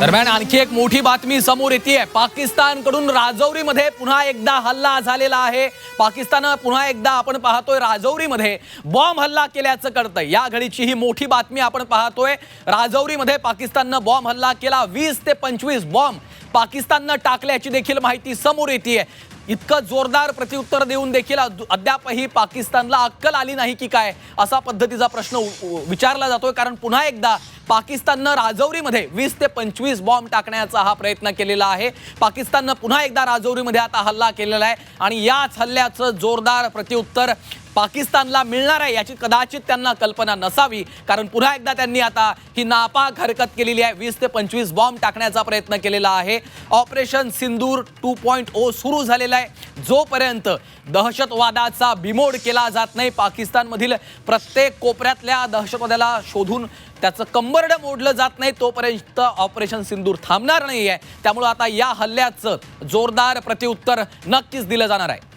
दरम्यान आणखी एक मोठी बातमी समोर येते पाकिस्तानकडून राजौरीमध्ये पुन्हा एकदा हल्ला झालेला आहे. पाकिस्तान पुन्हा एकदा आपण पाहतोय राजौरीमध्ये बॉम्ब हल्ला केल्याचं कळतंय. या घडीची ही मोठी बातमी आपण पाहतोय. राजौरीमध्ये पाकिस्ताननं बॉम्ब हल्ला केला. वीस ते पंचवीस बॉम्ब पाकिस्ताननं टाकल्याची देखील माहिती समोर येते इतकं जोरदार प्रत्युत्तर देऊन देखील अद- अद्यापही पाकिस्तानला अक्कल आली नाही की काय असा पद्धतीचा प्रश्न उ- विचारला जातोय. कारण पुन्हा एकदा पाकिस्ताननं राजौरीमध्ये वीस ते पंचवीस बॉम्ब टाकण्याचा हा प्रयत्न केलेला आहे. पाकिस्ताननं पुन्हा एकदा राजौरीमध्ये आता हल्ला केलेला आहे. आणि याच हल्ल्याचं जोरदार प्रत्युत्तर पाकिस्तानला मिळणार आहे याची कदाचित त्यांना कल्पना नसावी. कारण पुन्हा एकदा त्यांनी आता ही नापाक हरकत केलेली आहे. वीस ते पंचवीस बॉम्ब टाकण्याचा प्रयत्न केलेला आहे. Operation Sindoor two point O सुरू झालेला आहे. जोपर्यंत दहशतवादाचा बिमोड केला जात नाही पाकिस्तानमधील प्रत्येक कोपऱ्यातल्या दहशतवाद्याला शोधून त्याचं कंबरडं मोडलं जात नाही तोपर्यंत ऑपरेशन सिंदूर थांबणार नाही आहे त्यामुळं आता या हल्ल्याचं जोरदार प्रत्युत्तर नक्कीच दिलं जाणार आहे.